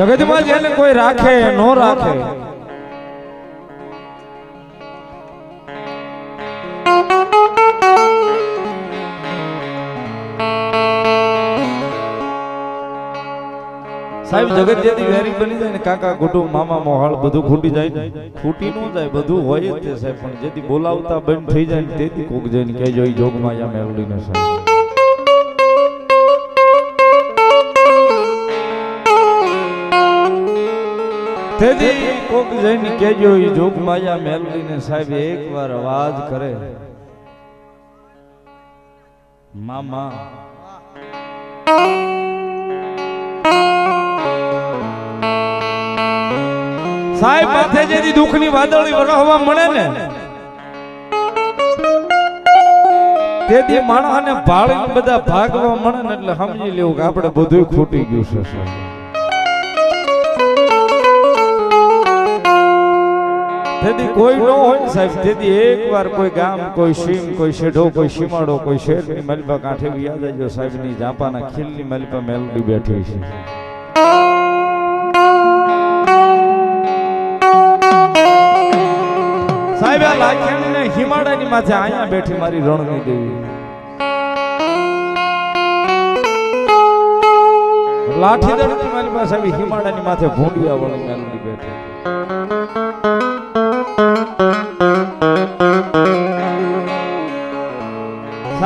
જગતમાં જેને કોઈ રાખે, નો રાખે. સાહેબ, જગત જેથી વેરી બની જાય ને, કાકા ગુટું મામા, મોહાળ, બધું ખૂટી જાય ખૂટી ન જાય, બધું હોય જ તે સાહેબ, પણ જેથી બોલાવતા બંધ થઈ જાય ને, તેથી કોક જઈને કહેજો, ઈ જોગમાં યા મેલડીને સાહેબ. તેથી કોક જઈને કેજો એ જોગ માયા મેલડીને સાહેબ એકવાર અવાજ કરે. મામા. સાહેબ માથે જેથી દુઃખની વાદળી વરહવા મળે ને? તેથી માણસને ભાળીને બધા ભાગવા મળે ને એટલે સમજી લેવું કે આપણે બધું ખૂટી ગયું છે, સાહેબ. તેથી કોઈ ન હોય સાહેબ. તેથી એકવાર કોઈ ગામ, કોઈ સીમ, કોઈ શેઢો, કોઈ સીમાડો, કોઈ શેરની મલબા કાંઠે બી યાદ આવજો સાહેબની જાપાના ખીલની મલબા મેલડી બેઠી છે. સાહેબ, આ લાખેણને હિમાડાની માથે અહીંયા બેઠી મારી રણની દેવી. લાઠી દળની પાસે આવી હિમાડાની માથે ભૂંડિયા વાળી મેલડી બેઠી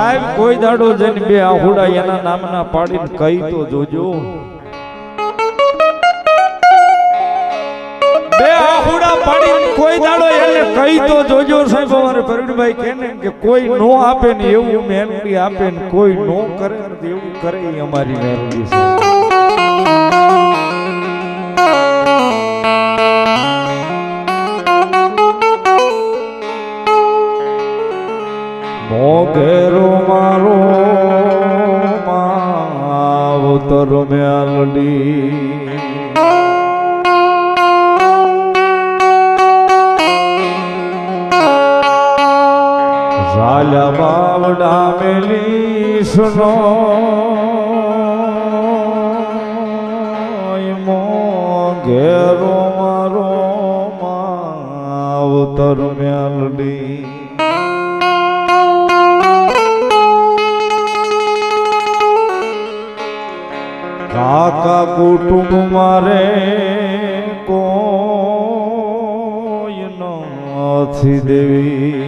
સાહેબ, કોઈ દાડો જઈને બે આહુડા એના નામના પાડીને કઈ તો જોજો. બે આહુડા પાડીને કોઈ દાડો એને કઈ તો જોજો સાહેબ. અમારે પ્રવીણભાઈ કહે કોઈ નો આપે ને એવું મહેનતી આપે ને કોઈ નો કરે એવું કરે અમારી મહેનતી મોઘેરો મારો માવતર મેલડી ઝાલા બાવડા મેલી સુનો કુટુંબ મારે કોઈ નથી દેવી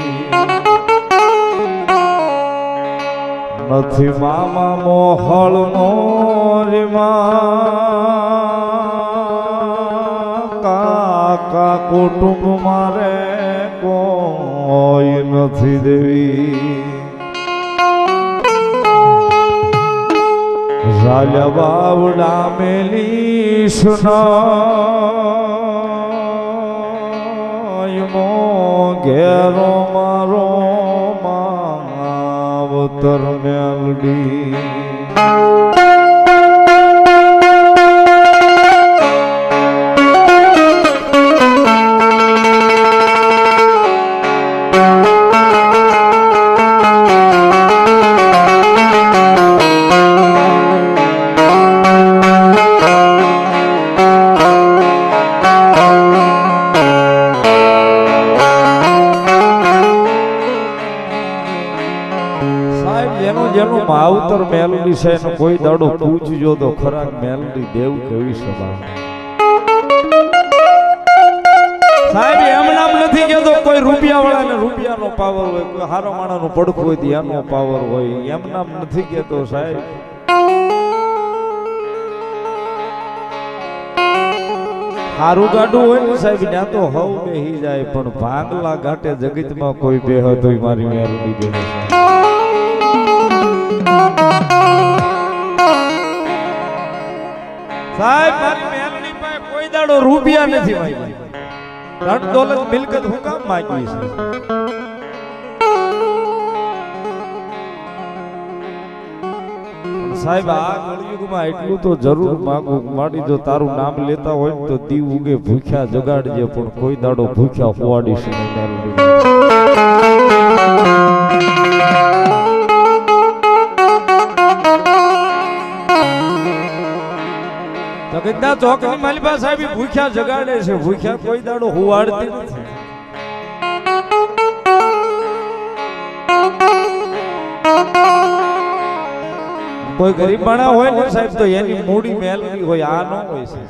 નથી મામા મોહળ મોરીમાં કાકા કુટુંબ મારે કોઈ નથી દેવી બાવડા મેલી સુનો ઘેરો મારો માવતર મેલડી. મેલડી છે એનો કોઈ દાડો પૂછજો તો ખરા મેલડી દેવ કેવી સભા સાહેબ, એમ નામ નથી કેતો કોઈ રૂપિયા વાળાને રૂપિયાનો પાવર હોય, કોઈ હારો માણાનો પડખું હોય ત્યાંનો પાવર હોય, એમ નામ નથી કેતો સાહેબ હારું ગાડું હોય સાહેબ, ત્યાં તો હવ બેહી જાય, પણ ભાંગલા ઘાટે જગતમાં કોઈ બેહ તોય મારી મેલડી બે સાહેબ. સાહેબ, મારી મેલડી પાસે કોઈ દાડો રૂપિયા નથી ભાઈ. ધન દોલત મિલકત હું કામ માંગી છે? સાહેબ, આ કળિયુગમાં એટલું તો જરૂર માંગુ માડી જો તારું નામ લેતા હોય તો દીવ ઉગે ભૂખ્યા જગાડજે, પણ કોઈ દાડો ભૂખ્યા ફોવાડીશ નહીં ગદ્દા ચોકની માલિબા સાહેબ ભૂખ્યા જગાડે છે. ભૂખ્યા કોઈ દાડો હુવાડતી નથી. કોઈ ગરીબ માણા હોય ને સાહેબ તો એની મૂડી મેલડી હોય, આ ન હોય છે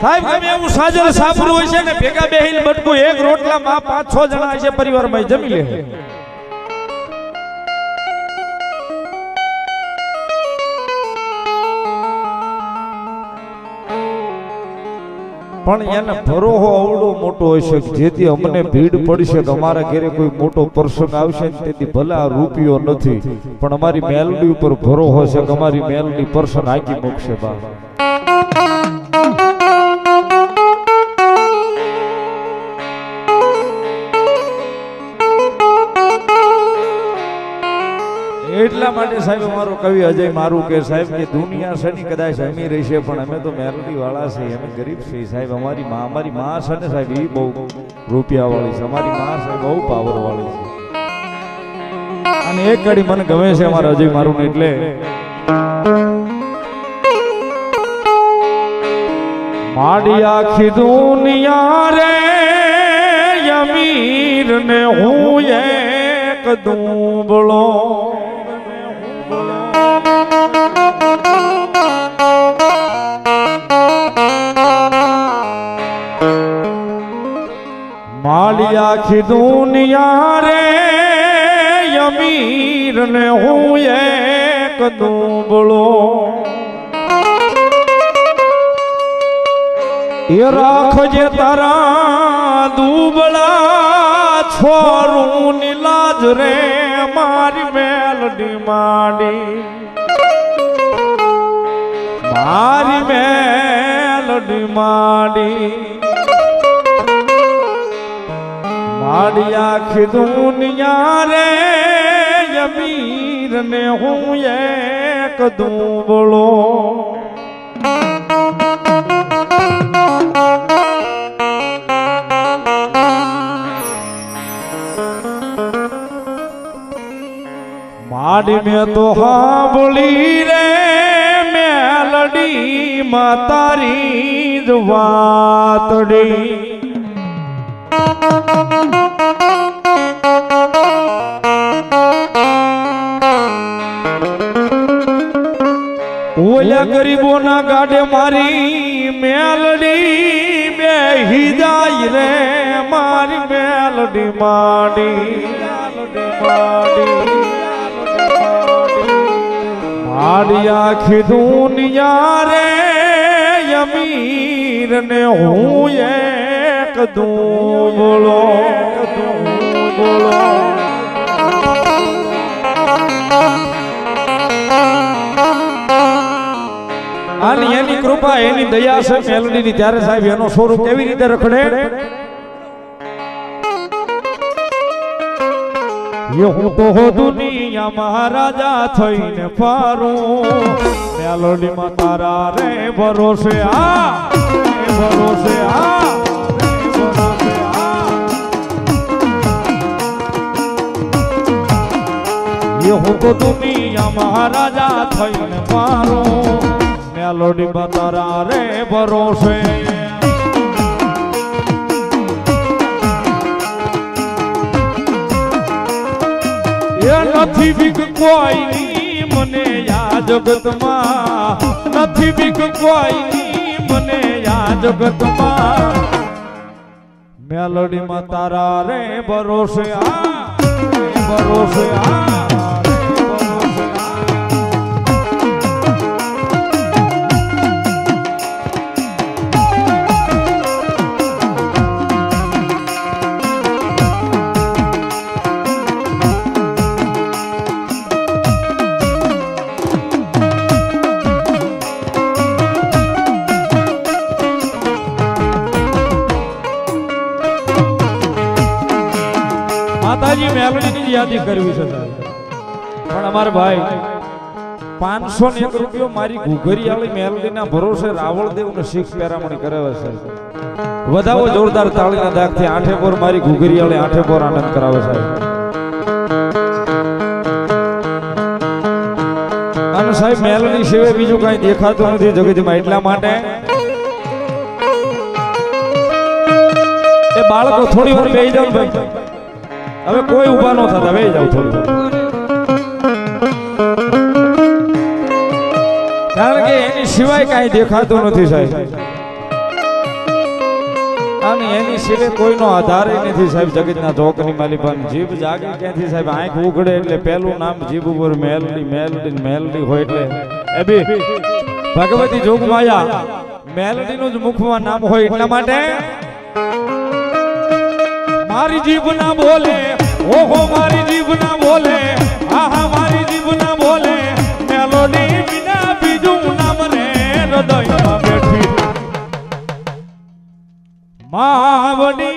સાહેબ, તમે એવું સાજર સાપરું હોય છે ને, ભેગા બેહીને બટકું એક રોટલામાં પાંચ છ જણા હશે, પરિવારમાં જમી લે. પણ એને ભરોહો અવડો મોટો હશે જેથી અમને ભીડ પડશે કે અમારા ઘરે કોઈ મોટો પ્રસંગ આવશે તેથી ભલે આ રૂપિયો નથી, પણ અમારી મેલડી ઉપર ભરોહો છે કે અમારી મેલડી પર્સન આંકી મૂકશે બા. એટલા માટે સાહેબ અમારો કવિ અજય મારું કે સાહેબ કે દુનિયા શની કદાચ અમી રહેશે પણ અમે તો મેલડી વાળા છે અમે ગરીબ છીએ સાહેબ. અમારી માં અમારી માં છે ને સાહેબ એ બહુ રૂપિયા વાળી છે. અમારી માં સાહેબ બહુ પાવર વાળી છે. અને એક કડી મને ગમે છે અમારા અજય મારું એટલે માડી આખી દુનિયા રે અમીર ને હું એક દુબળો માડી આખી દુનિયા રે અમીર ને હું એક દુબળો. એ રાખજે તારા દુબળા છોરું નીલાજ રે, મારી મેલડી માડી. મારી મેલડી માડી. માડી આખી દુનિયા રે અમીર ને હું એક દુબળો. માડી મેં તો હાંભળી રે. મેલડી માતારી જ વાતડી. ઓલા ગરીબોના ગાડે મારી મેલડી બે જાય રે, મારી મેલડી માડી માડી. માડી આખી દુનિયા રે અમીર ને હું એક દુબળો અને એની કૃપા, એની દયા છે મેલડીની. ત્યારે સાહેબ એનો સ્વરૂપ કેવી રીતે રખડે? હું તો હો દુનિયા મહારાજા થઈને ફારું મેલોડીમાં તારા રે ભરોસે આ ભરોસે આ હું તો દુનિયા મહારાજા થઈને મારું મેલોડીમાં તારા રે ભરોસે. એ નથી બીક કોઈ મને આ જગતમાં. નથી બીક કોઈ મને આ જગતમાં. મેલડીમાં તારા રે ભરોસે આ ભરોસે આ. મેલડીની કરવી છે પણ અમાર ભાઈ, પાંચસો ને એક રૂપિયો મારી ઘુઘરી વાળી મેલડીના ભરોસે રાવળદેવ ને શીખ પેરામણી કરાવે છે. વધાવો જોરદાર તાળીના દાગથી આઠે પોર મારી ઘુઘરી વાળી આઠે પોર આનંદ કરાવે છે. અને સાહેબ, મેલડી સિવાય બીજું કઈ દેખાતું નથી જગતમાં એટલા માટે એ બાળકો થોડી વાર બેસી જાવ ભાઈ. હવે કોઈ ઊભા ન થતા બેસી જાવ થોડું. કારણ કે એની સિવાય કાંઈ દેખાતું નથી સાહેબ. અને એની સિવાય કોઈનો આધાર નથી સાહેબ, જગતના ચોકની માલિપાન. જીભ જાગે ક્યાંથી સાહેબ? આંખ ઉઘડે એટલે પહેલું નામ જીભ ઉપર મેલડી મેલડી મેલડી હોય એટલે. એ બી ભગવતી જોગમાયા. મેલડીનું જ મુખમાં નામ હોય એટલા માટે મારી જીભ ના બોલે, ઓહો, મારી જીભ ના બોલે, આહા, મારી જીભ ના બોલે, મેલોડી વિના બીજું નામ રે, હૃદયમાં બેઠી. માવડી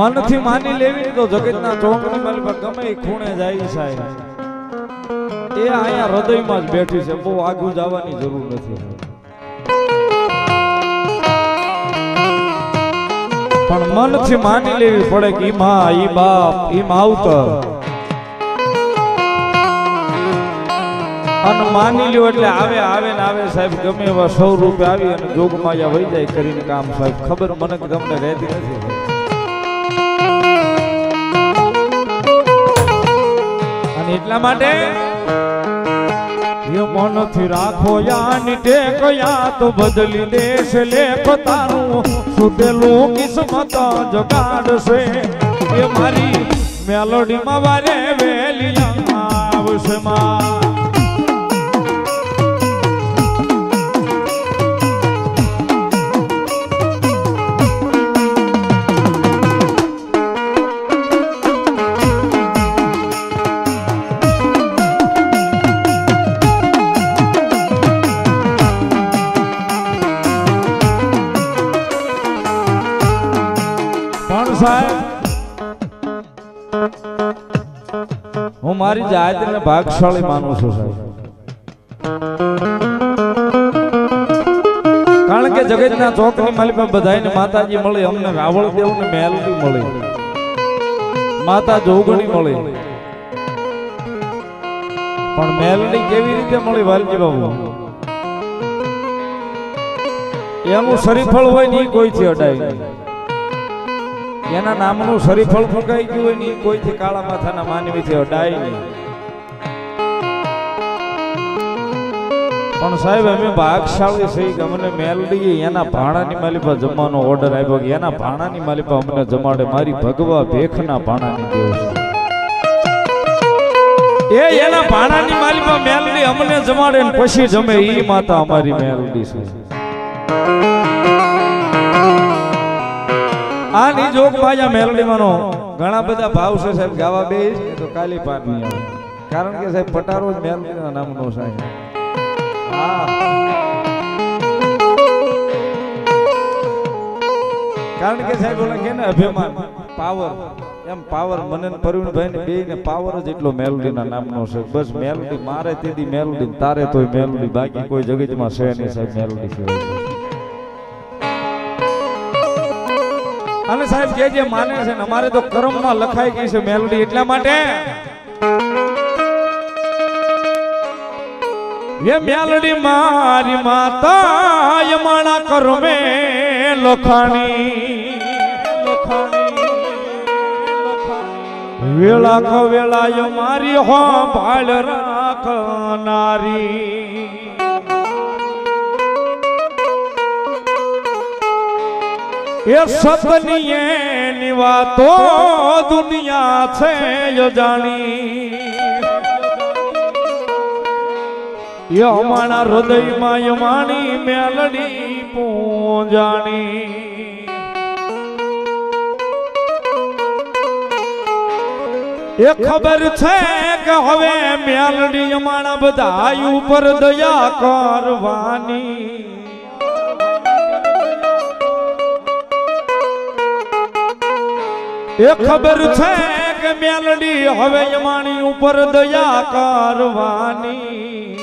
મનથી માની લેવી તો જગતના ચોકડી મારી પર ગમે ખૂણે જાય સાહેબ. એ અહીંયા હૃદયમાં જ બેઠી છે, બહુ આગુ જવાની જરૂર નથી. પણ મનથી માની લેવી પડે કે ઈ માં, ઈ બાપ, ઈ માવતર. અને માની લ્યો એટલે આવે આવે ને આવે સાહેબ, ગમે એવા સૌ રૂપે આવી અને જોગમાયા વહી જાય કરીને કામ સાહેબ. ખબર મને ગમે રહેતી નથી. એટલા માટે યો મનથી રાખો યાની ટેકયા તો બદલી દેશ લેખ તારું છૂટેલું કિસ્મત જગાડશે. એ મારી મેલોડીમાં વારે વેલી આવશે માં. મારી જાતને ભાગશાળી માનું છું સાહેબ. કારણ કે જગતના ચોકની માલિકા બધાને માતાજી મળી, અમને રાવળ દેવ ને મેલડી મળી, માતા જોગણી મળી. પણ મેલડી કેવી રીતે મળી વાલજી બાબુ? એનું શરીફળ હોય ને ઈ કોઈથી અડાય એના નામનું શરીફળ ફૂંકાઈ ગયું હોય ને કોઈથી કાળા માથાના માનવીથી અડાય નહીં. પણ સાહેબ, અમે ભાગશાળી થઈ કે અમને મેલડી એના ભાણાની માલિપા જમવાનો ઓર્ડર આવ્યો કે એના ભાણાની માલિપા અમને જમાડે, મારી ભગવા ભેખના ભાણાની દેવ છે. એ એના ભાણાની માલિપા મેલડી અમને જમાડે ને પછી જમે એ માતા અમારી મેલડી છે. આની જોગ માયા મેલડીમાંનો ઘણા બધા ભાવ છે સાહેબ, ગાવા બે તો કાલી પાર કારણ કે સાહેબ, પટારો જ મેલડીના નામનો સાહેબ કારણ કે સાહેબ, ઓલા કે ને અભિમાન, પાવર, એમ પાવર મને પ્રવીણભાઈ ને બે ને પાવર જ એટલો મેલોડીના નામનો છે. બસ મેલોડી, મારે તેથી મેલોડી તારે તોય મેલોડી, બાકી કોઈ જગતમાં છે નહીં સાહેબ, મેલોડી સિવાય. અને સાહેબ જે જે માને છે ને, અમારે તો કર્મમાં લખાઈ ગઈ છે મેલોડી એટલા માટે. એ મેલડી મારી માતા યમાણા કરમે લખાણી. વેળા કો વેળા મારી હો ભાળ રાખનારી એ સતની એની વાતો દુનિયા છે યો જાણી. એ અમારા હૃદયમાં યમાણી મેલડી પૂજાણી. એ ખબર છે કે હવે મેલડી અમારા બધા ઉપર દયા કરવાની. એ ખબર છે કે મેલડી હવે યમાણી ઉપર દયા કરવાની.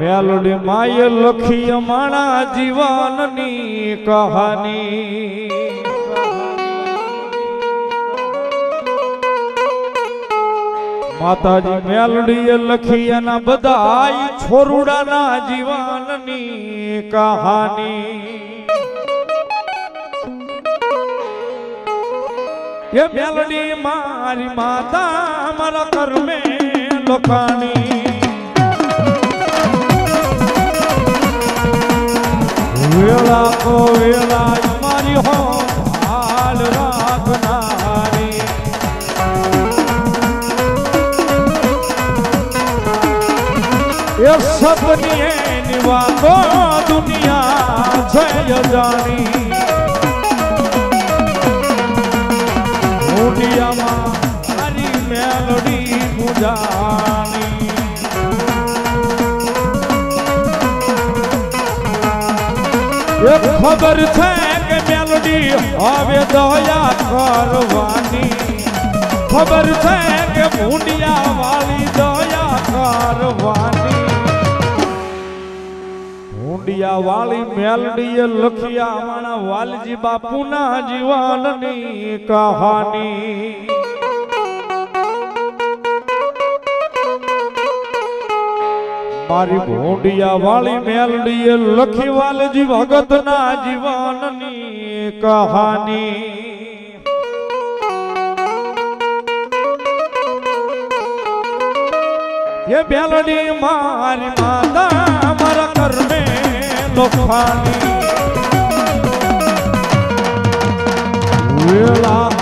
મેલડી માય લખી અમારા જીવનની કહાની. માતાજી મેલડીએ લખી એના બધા છોરુડાના જીવનની કહાની. એ મેલડી મારી માતા, મારા કર્મે લોકાની. વેળા કો વેળા મારી હો હાલ રાખનારી. એ સપની એની વાતો દુનિયા છે જાણી એ ખબર છે કે મેલડી હવે દયા કરવાની. ખબર છે કે ભૂંડિયા વાળી દયા કરવાની. ભૂંડિયા વાળી મેલડીએ લખ્યા મારા વાલજી બાપુના જીવનની કહાની. મારી ભોંડિયા વાળી મેલડીએ લખી વાલજી, ભગતના જીવનની કહાની. એ બેલડી મારી માતા, મારા કરમે લોખાની વેલા